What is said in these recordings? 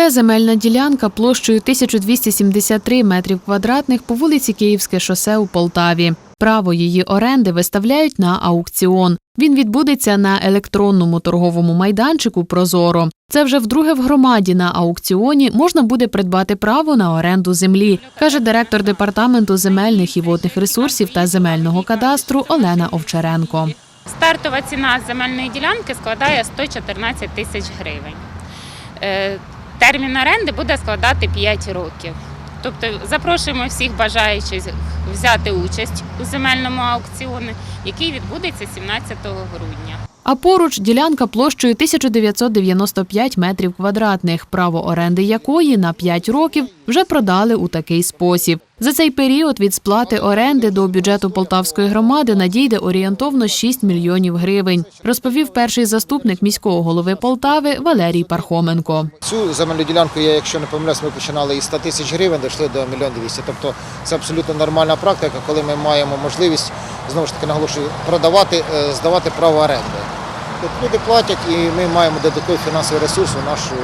Це земельна ділянка площею 1273 метрів квадратних по вулиці Київське шосе у Полтаві. Право її оренди виставляють на аукціон. Він відбудеться на електронному торговому майданчику Прозоро. Це вже вдруге в громаді на аукціоні можна буде придбати право на оренду землі, каже директор департаменту земельних і водних ресурсів та земельного кадастру Олена Овчаренко. Стартова ціна земельної ділянки складає 114 тисяч гривень. Термін оренди буде складати 5 років. Тобто запрошуємо всіх бажаючих взяти участь у земельному аукціоні, який відбудеться 17 грудня. А поруч ділянка площею 1995 метрів квадратних, право оренди якої на 5 років вже продали у такий спосіб. За цей період від сплати оренди до бюджету Полтавської громади надійде орієнтовно 6 мільйонів гривень, розповів перший заступник міського голови Полтави Валерій Пархоменко. Цю земельну ділянку, я, якщо не помиляюсь, ми починали із 100 тисяч гривень, дійшли до 1 мільйон 200. Тобто це абсолютно нормальна практика, коли ми маємо можливість, знову ж таки наголошую, продавати, е, здавати право оренди. Тобто люди платять і ми маємо додатковий фінансовий ресурс у нашу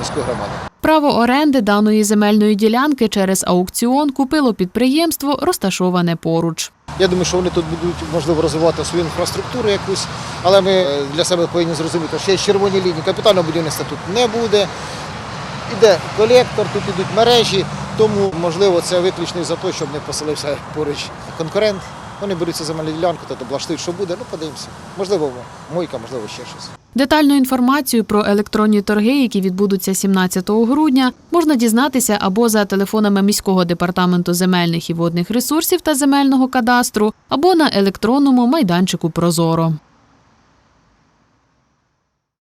міську громаду. Право оренди даної земельної ділянки через аукціон купило підприємство, розташоване поруч. Я думаю, що вони тут будуть можливо розвивати свою інфраструктуру якусь, але ми е, для себе повинні зрозуміти, що є червоні лінії. Капітального будівництва тут не буде. Іде колектор, тут ідуть мережі, тому можливо це виключно за те, щоб не поселився поруч конкурент. Вони беруть цю земельну ділянку, то облаштують, що буде. Ну подивимося. Можливо, мойка, можливо, ще щось. Детальну інформацію про електронні торги, які відбудуться 17 грудня, можна дізнатися або за телефонами міського департаменту земельних і водних ресурсів та земельного кадастру, або на електронному майданчику Прозоро.